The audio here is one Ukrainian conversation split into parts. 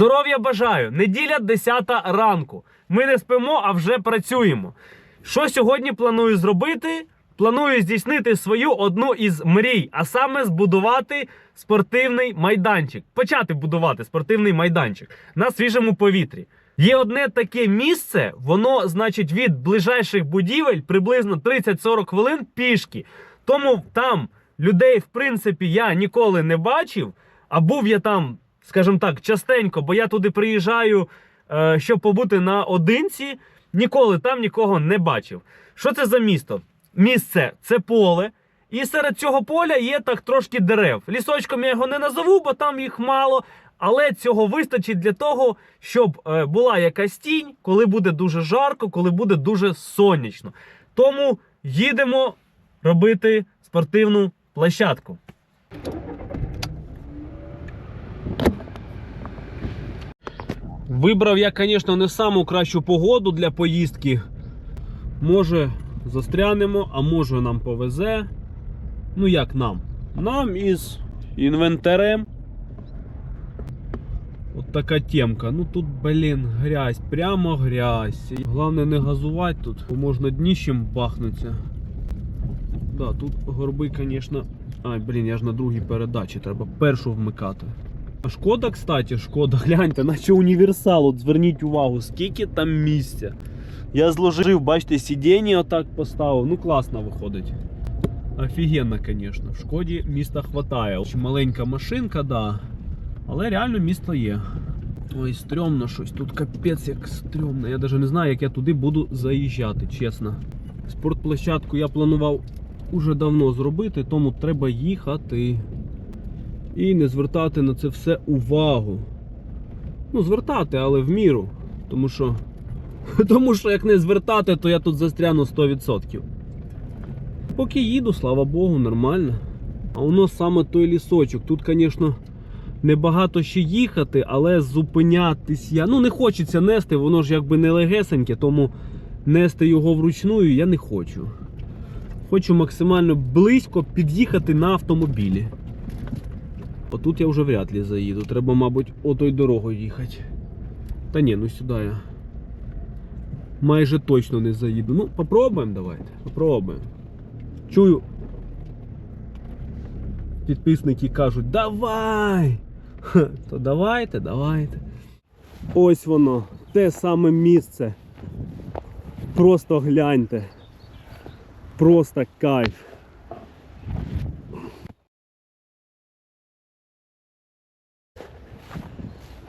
Здоров'я бажаю! Неділя 10 ранку. Ми не спимо, а вже працюємо. Що сьогодні планую зробити? Планую здійснити свою одну із мрій, а саме збудувати спортивний майданчик. Почати будувати спортивний майданчик на свіжому повітрі. Є одне таке місце, воно, значить, від ближайших будівель приблизно 30-40 хвилин пішки. Тому там людей, в принципі, я ніколи не бачив. А був я там, скажімо так, частенько, бо я туди приїжджаю, е, щоб побути наодинці. Ніколи там нікого не бачив. Що це за місто? Місце це поле. І серед цього поля є так трошки дерев. Лісочком я його не назову, бо там їх мало. Але цього вистачить для того, щоб е, була якась тінь, коли буде дуже жарко, коли буде дуже сонячно. Тому їдемо робити спортивну площадку. Вибрав я, звісно, не саму кращу погоду для поїздки. Може, застрянемо, а може нам повезе. Ну як нам? Нам із інвентарем. От така темка. Ну тут, блін, грязь, прямо грязь. Головне не газувати тут, бо можна дніщем бахнутися. Да, тут горби, звісно. Ай, блін, я ж на другій передачі, треба першу вмикати. Шкода, кстати, шкода, гляньте, наче універсал, от зверніть увагу, скільки там місця. Я зложив, бачите, сидіння отак поставив. Ну класно виходить. Офігенно, звісно. В шкоді міста хватає. Маленька машинка, да. Але реально місто є. Ой, стрьомно щось. Тут капець як стрьомно. Я навіть не знаю, як я туди буду заїжджати, чесно. Спортплощадку я планував уже давно зробити, тому треба їхати. І не звертати на це все увагу. Ну, звертати, але в міру. Тому що. Тому що як не звертати, то я тут застряну 100%. Поки їду, слава Богу, нормально. А воно саме той лісочок. Тут, звісно, небагато ще їхати, але зупинятись я. Ну, не хочеться нести, воно ж якби не легесеньке, тому нести його вручную я не хочу. Хочу максимально близько під'їхати на автомобілі. Отут я вже вряд ли заїду. Треба, мабуть, отой дорогою їхати. Та ні, ну сюди я майже точно не заїду. Ну, попробуємо давайте. Попробуємо. Чую. Підписники кажуть, давай! Ха, То давайте, давайте. Ось воно, те саме місце. Просто гляньте. Просто кайф.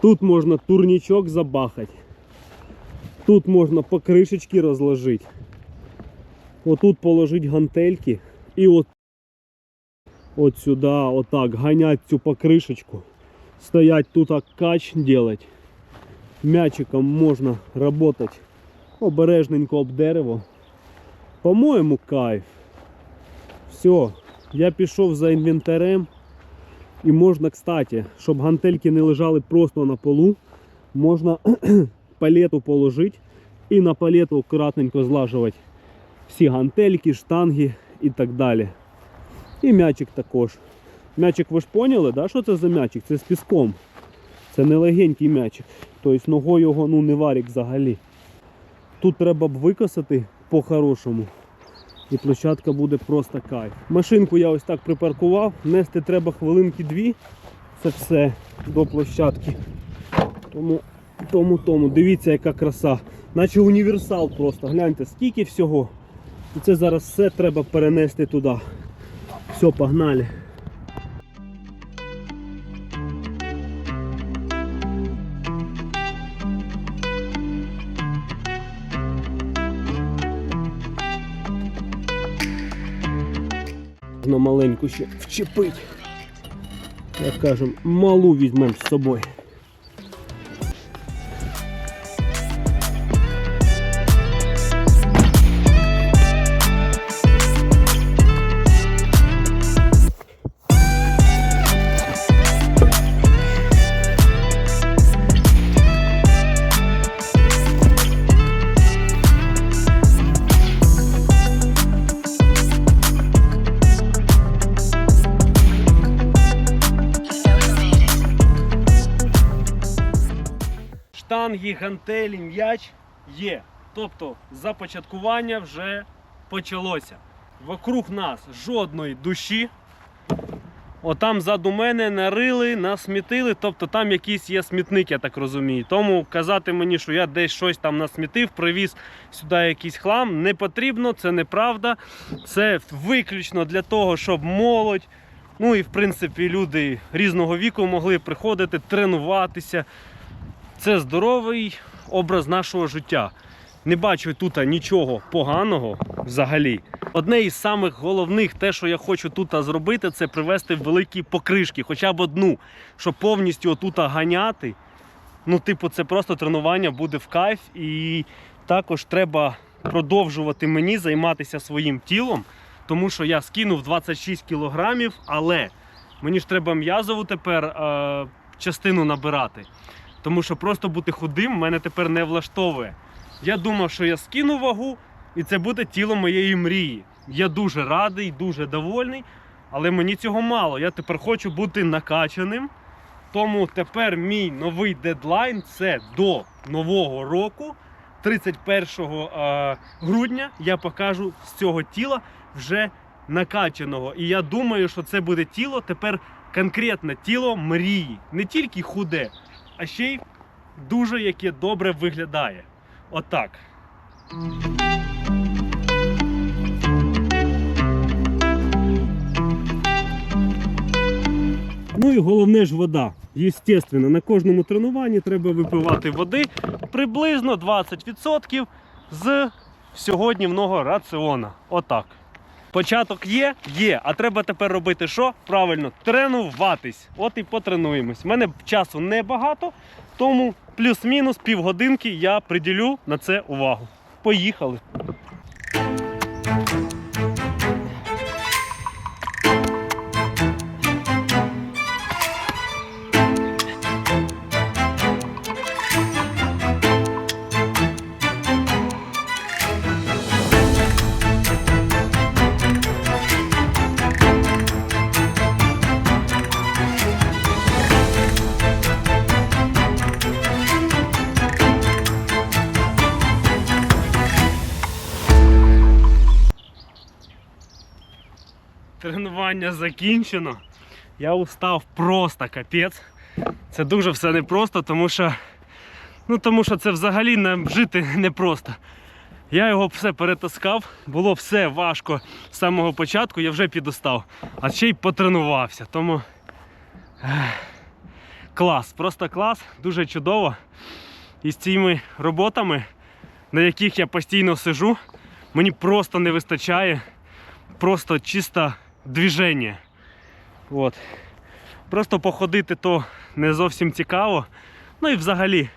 Тут можна турнічок забахати. Тут можна покришечки розложити. Отут положити гантельки і от, от сюди, отак, ганять цю покришечку. Стоять тут кач делать. Мячиком можна работать обережненько об дерево. По-моєму, кайф. Все, я пішов за інвентарем. І можна, кстати, щоб гантельки не лежали просто на полу, можна палету положити і на палету акуратненько злажувати всі гантельки, штанги і так далі. І м'ячик також. М'ячик ви ж поняли, да, що це за м'ячик? Це з піском. Це не легенький м'ячик. Тобто ногою його ну, не варік взагалі. Тут треба б викосати по-хорошому. І площадка буде просто кайф. Машинку я ось так припаркував. Нести треба хвилинки дві. Це все до площадки. Тому, тому, тому. Дивіться, яка краса. Наче універсал просто. Гляньте, скільки всього. І це зараз все треба перенести туди. Все, погнали. Ще вчепить. Як кажемо, малу візьмемо з собою. Штанги, гантелі, м'яч є. Тобто започаткування вже почалося. Вокруг нас жодної душі. Отам ззаду мене нарили, насмітили, тобто там якийсь є смітник, я так розумію. Тому казати мені, що я десь щось там насмітив, привіз сюди якийсь хлам, не потрібно, це неправда. Це виключно для того, щоб молодь, ну і в принципі люди різного віку могли приходити, тренуватися. Це здоровий образ нашого життя. Не бачу тут нічого поганого взагалі. Одне із самих головних, те, що я хочу тут зробити, це привезти великі покришки, хоча б одну, щоб повністю отут ганяти. Ну, типу, це просто тренування буде в кайф, і також треба продовжувати мені займатися своїм тілом, тому що я скинув 26 кілограмів, але мені ж треба м'язову тепер е, частину набирати. Тому що просто бути худим мене тепер не влаштовує. Я думав, що я скину вагу, і це буде тіло моєї мрії. Я дуже радий, дуже довольний, але мені цього мало. Я тепер хочу бути накачаним. Тому тепер мій новий дедлайн це до нового року, 31 е, грудня, я покажу з цього тіла вже накачаного. І я думаю, що це буде тіло тепер конкретне тіло мрії. Не тільки худе, а ще й дуже яке добре виглядає. Отак. Ну і головне ж вода. Єстественно, на кожному тренуванні треба випивати води приблизно 20% з сьогоднішнього раціона. Отак. Початок є, є. А треба тепер робити що? Правильно, тренуватись. От і потренуємось. У мене часу небагато, тому плюс-мінус півгодинки я приділю на це увагу. Поїхали. Тренування закінчено. Я устав просто капець. Це дуже все непросто, тому що, ну, тому що це взагалі нам жити непросто. Я його все перетаскав, було все важко з самого початку, я вже підустав, а ще й потренувався. Тому клас, просто клас, дуже чудово. І з цими роботами, на яких я постійно сижу, мені просто не вистачає просто чисто движення. От. Просто походити то не зовсім цікаво. Ну і взагалі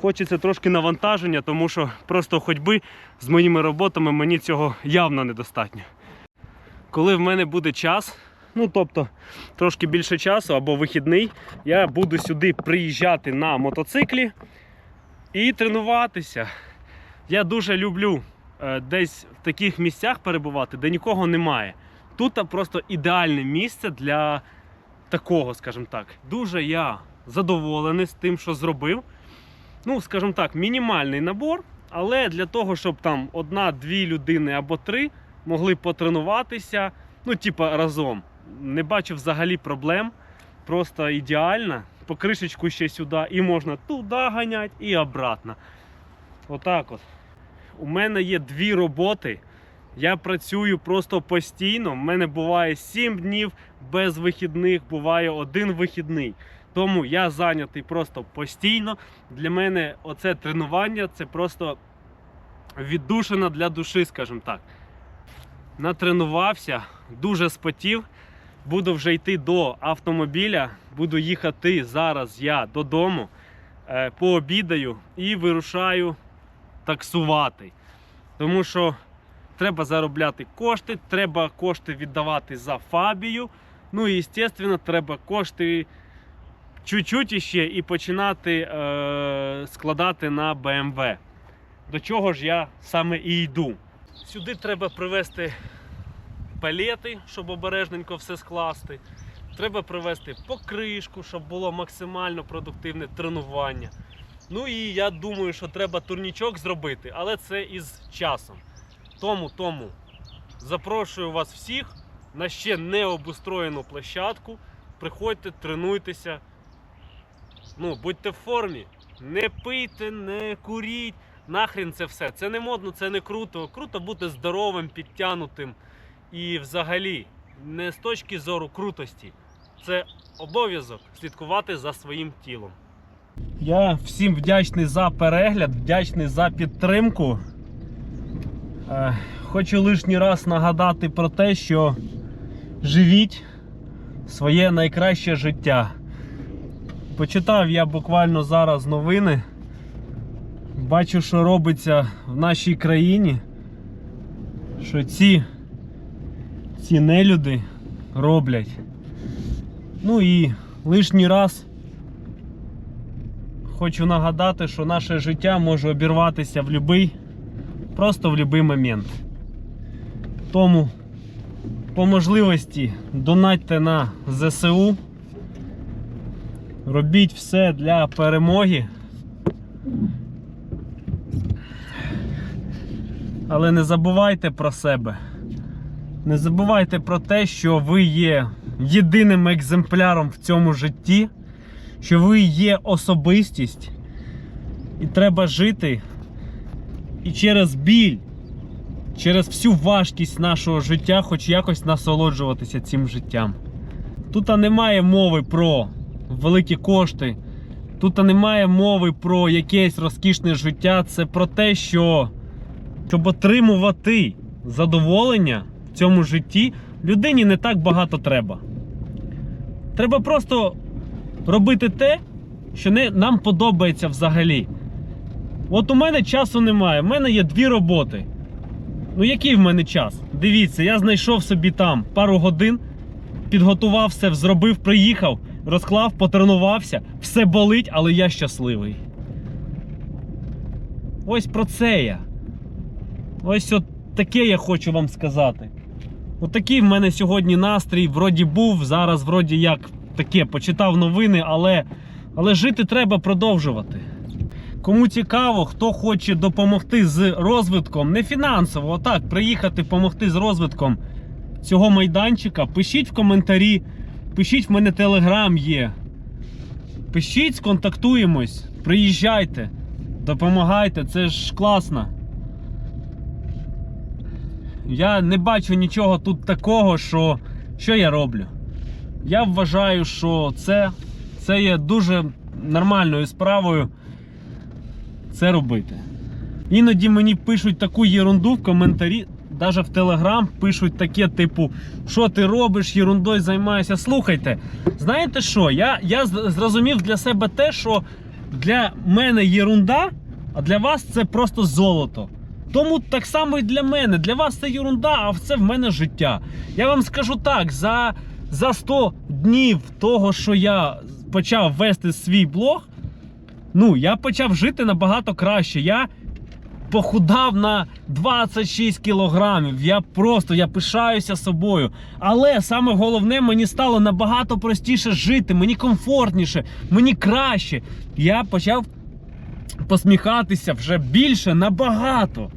хочеться трошки навантаження, тому що просто ходьби з моїми роботами мені цього явно недостатньо. Коли в мене буде час, ну тобто трошки більше часу або вихідний, я буду сюди приїжджати на мотоциклі і тренуватися. Я дуже люблю е, десь в таких місцях перебувати, де нікого немає. Тут просто ідеальне місце для такого, скажімо так. Дуже я задоволений з тим, що зробив. Ну, скажімо так, мінімальний набор, але для того, щоб там одна-дві людини або три могли потренуватися, ну, типа разом. Не бачу взагалі проблем. Просто ідеально. Покришечку ще сюди, і можна туди ганяти, і обратно. Отак от. У мене є дві роботи. Я працюю просто постійно. У мене буває 7 днів без вихідних, буває один вихідний. Тому я зайнятий просто постійно. Для мене оце тренування це просто віддушина для душі, скажімо так. Натренувався, дуже спотів. Буду вже йти до автомобіля, буду їхати зараз я додому, е, пообідаю і вирушаю таксувати. Тому що треба заробляти кошти, треба кошти віддавати за фабію. Ну і, звісно, треба кошти чуть-чуть іще і починати е, складати на BMW. До чого ж я саме і йду. Сюди треба привезти палети, щоб обережненько все скласти. Треба привезти покришку, щоб було максимально продуктивне тренування. Ну і я думаю, що треба турнічок зробити, але це із часом. Тому, тому запрошую вас всіх на ще не обустроєну площадку. Приходьте, тренуйтеся. Ну, будьте в формі. Не пийте, не куріть. Нахрін це все. Це не модно, це не круто. Круто бути здоровим, підтянутим. І взагалі, не з точки зору крутості. Це обов'язок слідкувати за своїм тілом. Я всім вдячний за перегляд, вдячний за підтримку. Е, Хочу лишній раз нагадати про те, що живіть своє найкраще життя. Почитав я буквально зараз новини. Бачу, що робиться в нашій країні. Що ці, ці нелюди роблять. Ну і лишній раз хочу нагадати, що наше життя може обірватися в будь-який, просто в будь-який момент. Тому по можливості донатьте на ЗСУ. Робіть все для перемоги. Але не забувайте про себе. Не забувайте про те, що ви є єдиним екземпляром в цьому житті, що ви є особистість, і треба жити і через біль, через всю важкість нашого життя, хоч якось насолоджуватися цим життям. Тут немає мови про великі кошти, тут немає мови про якесь розкішне життя. Це про те, що щоб отримувати задоволення в цьому житті, людині не так багато треба. Треба просто робити те, що не, нам подобається взагалі. От у мене часу немає. У мене є дві роботи. Ну, який в мене час? Дивіться, я знайшов собі там пару годин, підготував все, зробив, приїхав, розклав, потренувався, все болить, але я щасливий. Ось про це я. Ось от таке я хочу вам сказати. Отакий в мене сьогодні настрій, вроді був, зараз вроді як таке, почитав новини, але, але жити треба продовжувати. Кому цікаво, хто хоче допомогти з розвитком, не фінансово, а так, приїхати допомогти з розвитком цього майданчика, пишіть в коментарі, пишіть в мене телеграм є. Пишіть, сконтактуємось, приїжджайте, допомагайте, це ж класно. Я не бачу нічого тут такого, що, що я роблю. Я вважаю, що це, це є дуже нормальною справою це робити. Іноді мені пишуть таку єрунду в коментарі, навіть в Телеграм пишуть таке, типу, що ти робиш, єрундою займаєшся. Слухайте, знаєте що? Я, я зрозумів для себе те, що для мене єрунда, а для вас це просто золото. Тому так само і для мене. Для вас це ерунда, а це в мене життя. Я вам скажу так: за, за 100 днів того, що я почав вести свій блог, ну, я почав жити набагато краще. Я похудав на 26 кілограмів. Я просто я пишаюся собою. Але саме головне, мені стало набагато простіше жити, мені комфортніше, мені краще. Я почав посміхатися вже більше набагато.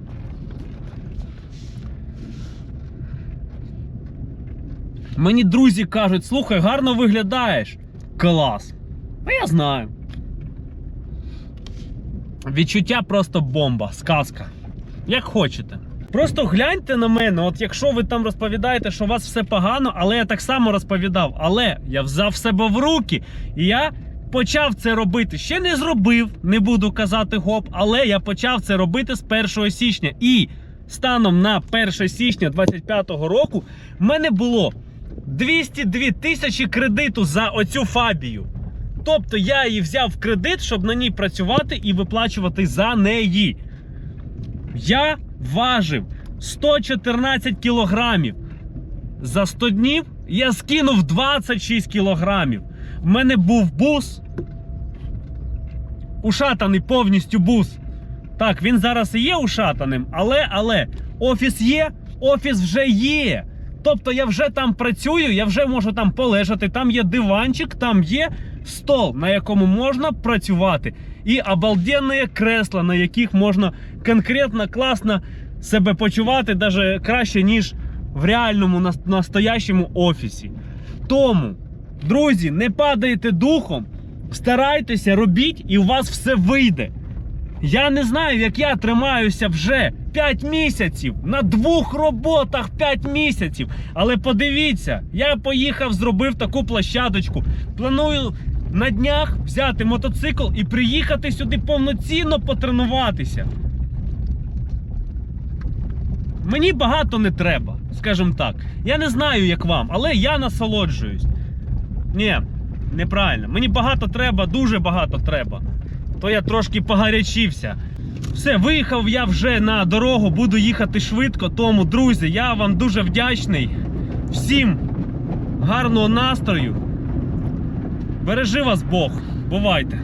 Мені друзі кажуть, слухай, гарно виглядаєш. Клас. А я знаю. Відчуття просто бомба, сказка. Як хочете. Просто гляньте на мене, от якщо ви там розповідаєте, що у вас все погано, але я так само розповідав. Але я взяв себе в руки і я почав це робити. Ще не зробив, не буду казати гоп, але я почав це робити з 1 січня. І станом на 1 січня 2025 року в мене було 202 тисячі кредиту за оцю фабію. Тобто я її взяв в кредит, щоб на ній працювати і виплачувати за неї. Я важив 114 кілограмів. За 100 днів я скинув 26 кілограмів. В мене був бус. Ушатаний повністю бус. Так, він зараз і є ушатаним, але, але офіс є, офіс вже є. Тобто я вже там працюю, я вже можу там полежати, там є диванчик, там є стол, на якому можна працювати, і обалденні кресла, на яких можна конкретно класно себе почувати, навіть краще, ніж в реальному нас- настоящому офісі. Тому, друзі, не падайте духом, старайтеся, робіть, і у вас все вийде. Я не знаю, як я тримаюся вже 5 місяців на двох роботах 5 місяців. Але подивіться, я поїхав, зробив таку площадочку. Планую на днях взяти мотоцикл і приїхати сюди повноцінно потренуватися. Мені багато не треба, скажімо так. Я не знаю, як вам, але я насолоджуюсь. Ні, неправильно. Мені багато треба, дуже багато треба. То я трошки погарячився. Все, виїхав я вже на дорогу, буду їхати швидко. Тому, друзі, я вам дуже вдячний. Всім гарного настрою. Бережи вас Бог. Бувайте!